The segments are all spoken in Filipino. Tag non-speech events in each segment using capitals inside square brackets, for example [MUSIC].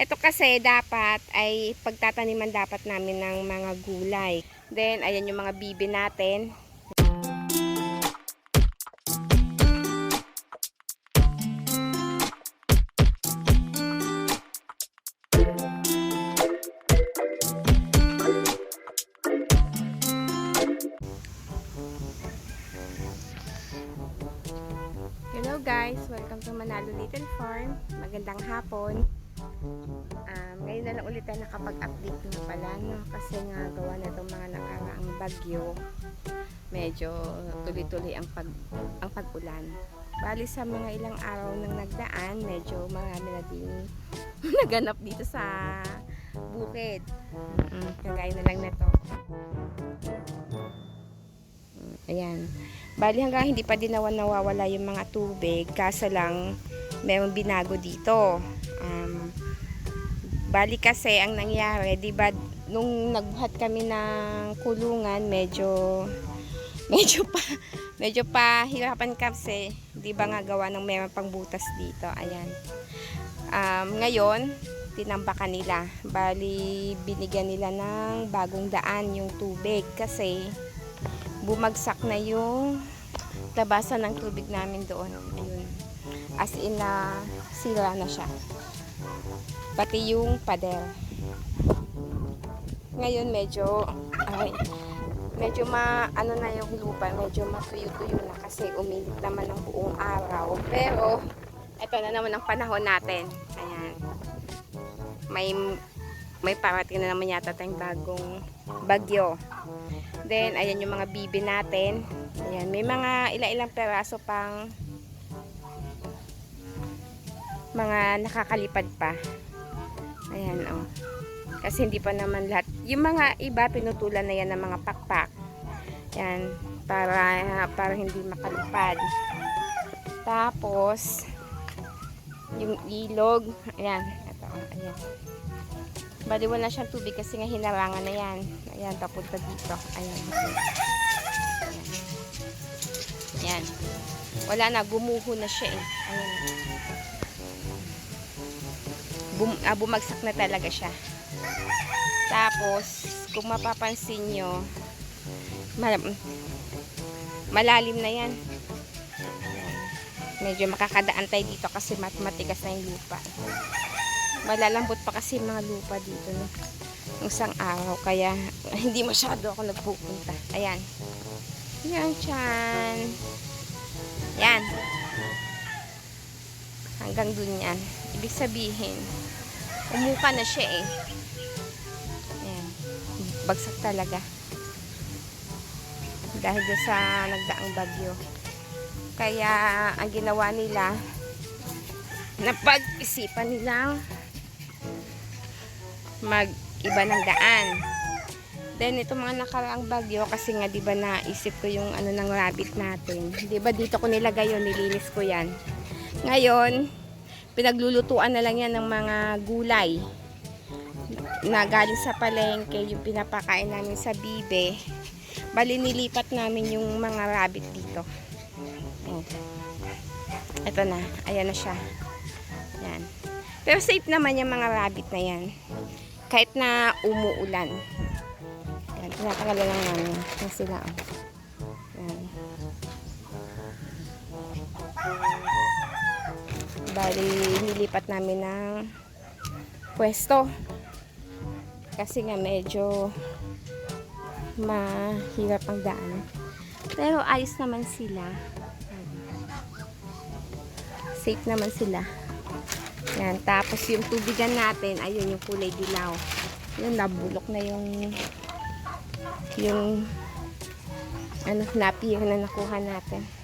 Ito kasi dapat ay pagtataniman dapat namin ng mga gulay. Then, ayan yung mga bibi natin. Hello guys, welcome to Manalo Little Farm. Magandang hapon. Um, ngayon na lang ulit tayo nakapag-update nga pala, no? Kasi nga gawa na itong mga nakaraang bagyo. Medyo tuloy-tuloy ang, pag, ang pag-ulan. Bali sa mga ilang araw nang nagdaan, medyo marami na din [LAUGHS] naganap dito sa bukid. Mm, kagaya na lang na to. Mm, Ayan. Bali hanggang hindi pa din nawa- nawawala yung mga tubig, kaso lang mayroong binago dito. Um, bali kasi ang nangyari, 'di ba nung nagbuhat kami ng kulungan, medyo medyo pa medyo pa hirapan kasi, 'di ba nga gawa ng mayroong pang butas dito. Ayan. Um, ngayon, tinambakan nila. Bali binigyan nila ng bagong daan yung tubig kasi bumagsak na yung labasan ng tubig namin doon. Ayun. As in na sira na siya. Pati yung pader. Ngayon medyo ay medyo ma ano na yung lupa, medyo matuyo-tuyo na kasi uminit naman ng buong araw. Pero ito na naman ang panahon natin. Ayan. May may parating na naman yata tayong bagong bagyo. Then, ayan yung mga bibi natin. Ayan, may mga ilang-ilang peraso pang mga nakakalipad pa. Ayan, oh. Kasi hindi pa naman lahat. Yung mga iba, pinutulan na yan ng mga pakpak. Ayan, para, para hindi makalipad. Tapos, yung ilog, ayan, ito, ayan. Bali wala siyang tubig kasi nga hinarangan na yan. Ayan, papunta dito. Ayan. Ayan. Wala na, gumuho na siya eh. Ayan. Bum, ah, bumagsak na talaga siya. Tapos, kung mapapansin nyo, mal- malalim na yan. Medyo makakadaan tayo dito kasi mat matigas na yung lupa malalambot pa kasi mga lupa dito no? Isang araw kaya [LAUGHS] hindi masyado ako nagpupunta ayan yan chan yan hanggang dun yan ibig sabihin umuka na siya eh ayan bagsak talaga dahil sa nagdaang bagyo kaya ang ginawa nila napag-isipan nilang mag-iba ng daan. Then, ito mga nakaraang bagyo, kasi nga, di ba, naisip ko yung ano ng rabbit natin. Di ba, dito ko nilagay yun, nilinis ko yan. Ngayon, pinaglulutuan na lang yan ng mga gulay na galing sa palengke, yung pinapakain namin sa bibe. Bali, nilipat namin yung mga rabbit dito. Ayan. Ito na, ayan na siya. Yan. Pero safe naman yung mga rabbit na yan. Kahit na umuulan. Yan, tinatanggalan lang namin. Yan sila. Oh. Bali, nilipat namin ng pwesto. Kasi nga medyo mahirap ang daan. Pero ayos naman sila. Safe naman sila. Yan, tapos yung tubigan natin, ayun yung kulay dilaw. Yun, nabulok na yung yung ano, napier na nakuha natin.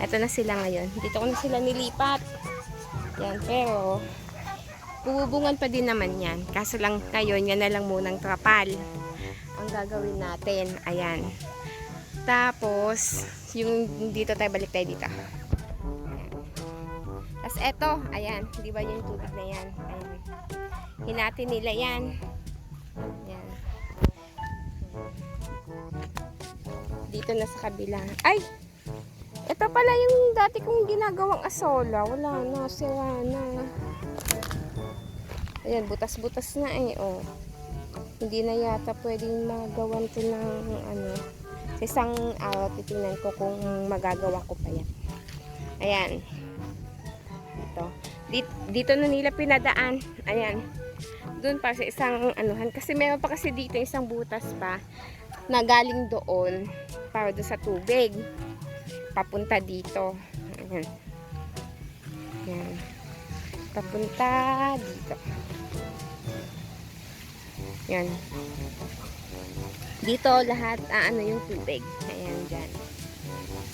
Ito na sila ngayon. Dito ko na sila nilipat. Yan, pero bubungan pa din naman yan. Kaso lang ngayon, yan na lang munang trapal. Ang gagawin natin, ayan. Tapos, yung dito tayo, balik tayo dito. Tapos eto, ayan, di ba yung tubig na yan? Ayan. Hinati nila yan. Ayan. Dito na sa kabila. Ay! Ito pala yung dati kong ginagawang asola. Wala na, sira na. Ayan, butas-butas na eh, oh. Hindi na yata pwedeng magawan to ng ano. Sa isang araw, titingnan ko kung magagawa ko pa yan. Ayan. Dito. Dito, dito na nila pinadaan. Ayan. Doon pa sa isang anuhan. Kasi meron pa kasi dito isang butas pa na galing doon para doon sa tubig. Papunta dito. Ayan. Ayan. Papunta dito. Yan. Dito lahat aano yung tubig. Ayan dyan.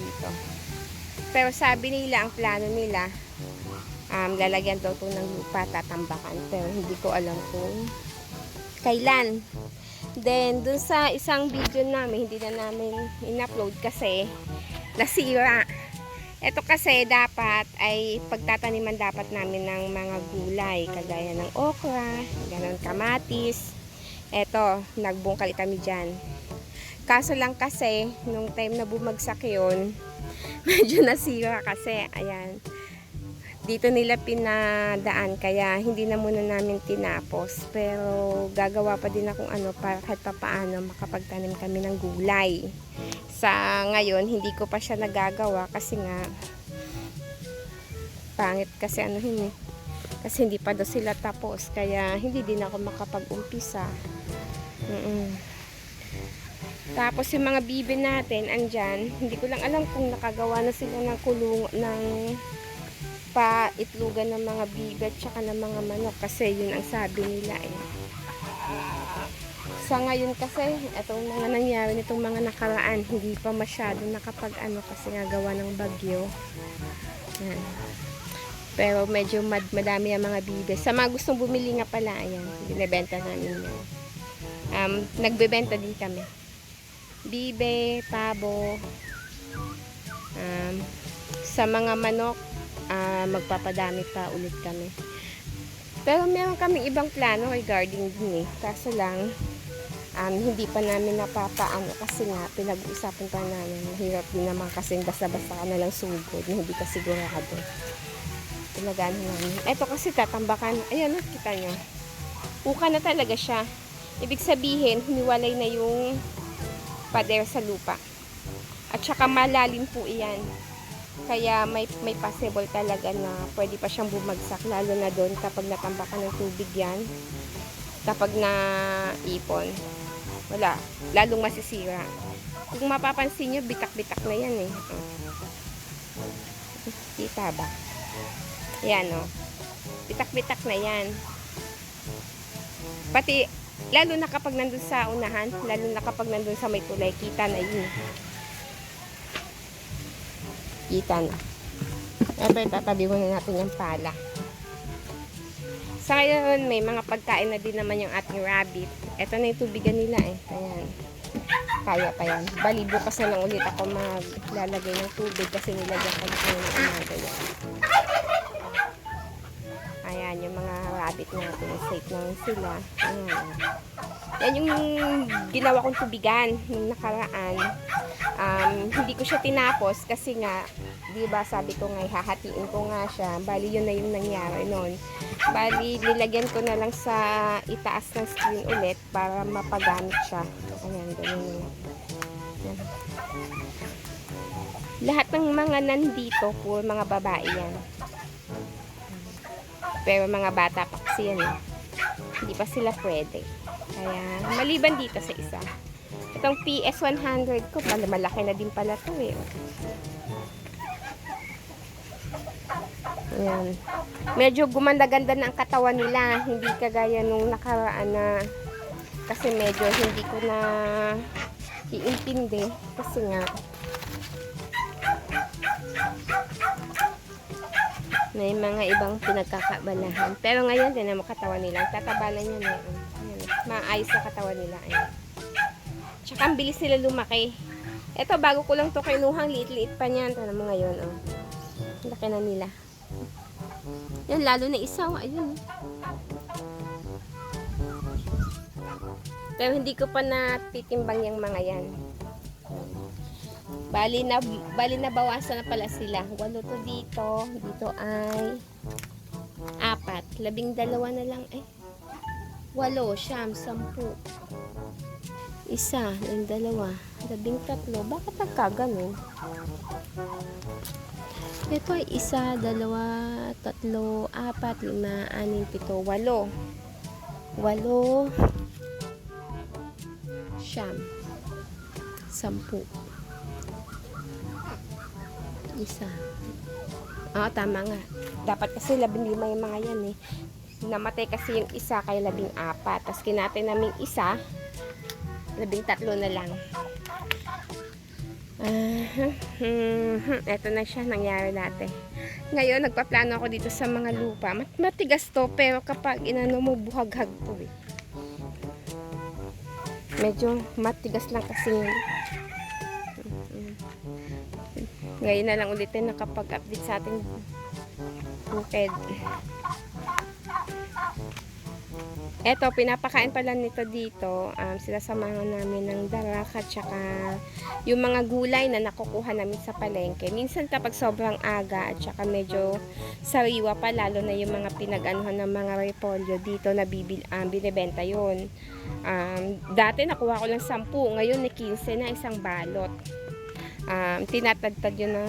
Dito. Pero sabi nila, ang plano nila, um, lalagyan daw ito ng lupa, tatambakan. Pero hindi ko alam kung kailan. Then, dun sa isang video namin, hindi na namin in-upload kasi nasira. Ito kasi dapat ay pagtataniman dapat namin ng mga gulay, kagaya ng okra, ganon kamatis. Ito, nagbungkal kami dyan. Kaso lang kasi, nung time na bumagsak yun, [LAUGHS] medyo nasira kasi, ayan. Dito nila pinadaan, kaya hindi na muna namin tinapos. Pero gagawa pa din akong ano, para kahit pa paano makapagtanim kami ng gulay. Sa ngayon, hindi ko pa siya nagagawa kasi nga, pangit kasi ano yun eh. Kasi hindi pa daw sila tapos. Kaya hindi din ako makapag-umpisa. Mm-mm. Tapos yung mga bibi natin, andyan. Hindi ko lang alam kung nakagawa na sila ng kulong, ng paitlugan ng mga bibi at saka ng mga manok. Kasi yun ang sabi nila eh. Sa ngayon kasi, itong mga nangyari nitong mga nakaraan, hindi pa masyado nakapag ano kasi nga gawa ng bagyo. Yan. Pero medyo mad, madami ang mga bibe. Sa mga gustong bumili nga pala, ayan, binibenta namin yan. Um, nagbebenta din kami. Bibe, pabo, um, sa mga manok, ah, magpapadami pa ulit kami. Pero meron kaming ibang plano regarding din eh. Kaso lang, um, hindi pa namin napapaano kasi nga pinag-uusapan pa namin. Mahirap din naman kasi basta-basta ka na lang sugod hindi ka sigurado pinagano namin. Ito kasi tatambakan. Ayan, oh, kita nyo. Uka na talaga siya. Ibig sabihin, humiwalay na yung pader sa lupa. At saka malalim po iyan. Kaya may, may possible talaga na pwede pa siyang bumagsak. Lalo na doon kapag natambakan ng tubig yan. Kapag na ipon. Wala. Lalong masisira. Kung mapapansin nyo, bitak-bitak na yan eh. Oh. Kita ba? Yan, o. Bitak-bitak na yan. Pati, lalo na kapag nandun sa unahan, lalo na kapag nandun sa may tulay, kita na yun. Kita na. Siyempre, tatabi muna natin yung pala. Sa ngayon, may mga pagkain na din naman yung ating rabbit. Ito na yung tubigan nila eh. Ayan. Kaya pa yan. Bali, bukas na lang ulit ako maglalagay ng tubig kasi nilagyan ko na ng umaga yan. Ayan, yung mga rabbit natin. Safe naman sila. Ayan. Yan yung ginawa kong tubigan nung nakaraan. Um, hindi ko siya tinapos kasi nga, di ba sabi ko nga, hahatiin ko nga siya. Bali, yun na yung nangyari noon. Bali, nilagyan ko na lang sa itaas ng screen ulit para mapagamit siya. Ayan, ganun na lang. Yan. Lahat ng mga nandito po, mga babae yan. Pero mga bata pa kasi yan eh. Hindi pa sila pwede. Kaya, maliban dito sa isa. Itong PS100 ko, pala malaki na din pala to eh. Ayan. Medyo gumanda-ganda na ang katawan nila. Hindi kagaya nung nakaraan na kasi medyo hindi ko na iintindi. Kasi nga, may mga ibang pinagkakabalahan. Pero ngayon, din ang katawan nila. Ang tataba na niya meron. Ayan. Maayos na katawan nila. Ayan. Tsaka ang bilis nila lumaki. Ito, bago ko lang to kinuhang, liit-liit pa niyan. Tara mo ngayon, oh. Laki na nila. Yan, lalo na isa, oh. ayun. oh. Pero hindi ko pa natitimbang yung mga yan. Bali na, bali na bawasan na pala sila. Walo to dito. Dito ay apat. Labing dalawa na lang. Eh, walo, siyam, sampu. Isa, yung dalawa, labing tatlo. Bakit nagkaganon? Ito ay isa, dalawa, tatlo, apat, lima, anim, pito, walo. Walo, siyam, sampu. Isa. Oo, tama nga. Dapat kasi labing lima yung mga yan eh. Namatay kasi yung isa kaya labing apat. Tapos kinatay namin isa, labing tatlo na lang. Ah, [LAUGHS] hmm, na siya, nangyari natin. Ngayon, nagpaplano ako dito sa mga lupa. Mat matigas to, pero kapag inano mo, buhaghag to eh. Medyo matigas lang kasi yun. Ngayon na lang ulit tayo nakapag-update sa ating bukid. Eto, pinapakain pala nito dito. Um, sinasamahan namin ng darak at saka yung mga gulay na nakukuha namin sa palengke. Minsan kapag sobrang aga at saka medyo sariwa pa, lalo na yung mga pinag-anuhan ng mga repolyo dito na bibil, um, binibenta yun. Um, dati nakuha ko lang 10, ngayon ni 15 na isang balot. Um, tinatagtad yun na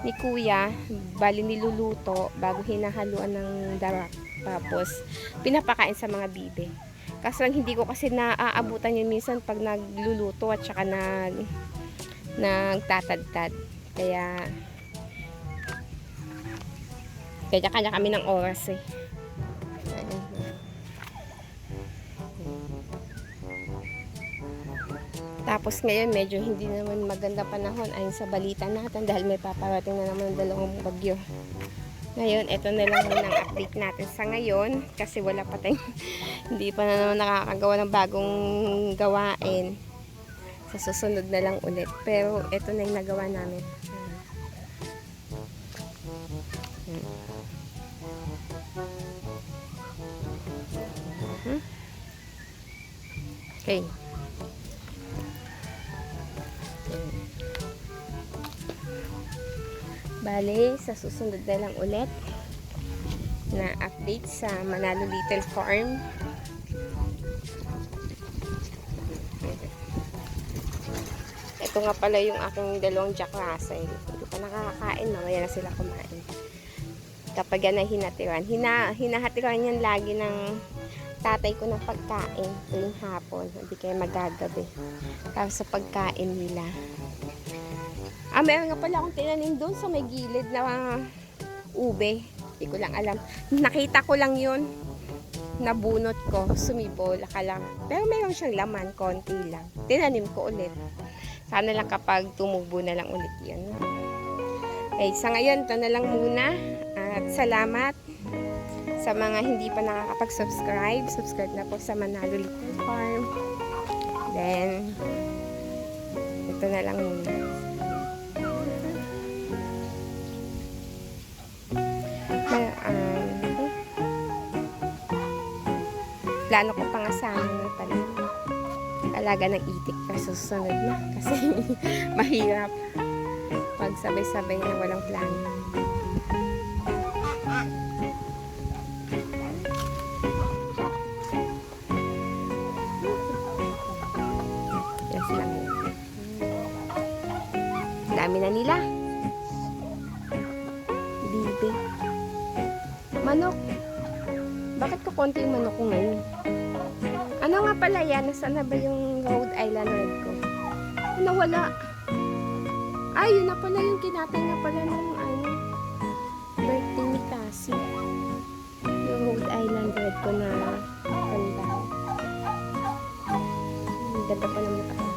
ni kuya, bali niluluto bago hinahaluan ng darak. Tapos, pinapakain sa mga bibe. Kaso lang hindi ko kasi naaabutan yun minsan pag nagluluto at saka nag, nagtatadtad. Kaya, kaya kanya kami ng oras eh. Tapos ngayon medyo hindi naman maganda panahon ayon sa balita natin dahil may paparating na naman ng dalawang bagyo. Ngayon, ito na lang muna ang update natin sa ngayon kasi wala pa tayong [LAUGHS] hindi pa na naman nakakagawa ng bagong gawain. Sa susunod na lang ulit. Pero ito na yung nagawa namin. Hmm. Okay. Bale, sa susunod na lang ulit na update sa Manalo Little Farm. Ito nga pala yung aking dalawang Jack Russell. Hindi pa nakakakain, mamaya na sila kumain. Kapag yan ay hinatiran. Hina, hinahatiran yan lagi ng tatay ko ng pagkain tuwing hapon. Hindi kaya magagabi. Tapos sa pagkain nila. Ah, meron nga pala akong tinanim doon sa may gilid na ube. Hindi ko lang alam. Nakita ko lang yun. Nabunot ko. Sumibol. Akala. Pero meron siyang laman. Konti lang. Tinanim ko ulit. Sana lang kapag tumubo na lang ulit yun. Okay, sa ngayon, ito na lang muna. At salamat sa mga hindi pa nakakapag-subscribe. Subscribe na po sa Manalo Little Farm. Then, ito na lang muna. May, um, plano ko pa nga sana ng pala. Alaga ng itik pa susunod na. [LAUGHS] Kasi mahirap. Pag sabay-sabay na walang plano. Dami na nila. Bakit ko konti yung manok ko ngayon? Ano nga pala yan? Nasaan na ba yung Rhode Island Red ko? Ano wala? Ay, yun na pala yung kinatay na pala ng ano, birthday ni Cassie. Yung Rhode Island Red ko na ganda. Ang ganda pa ng mukha.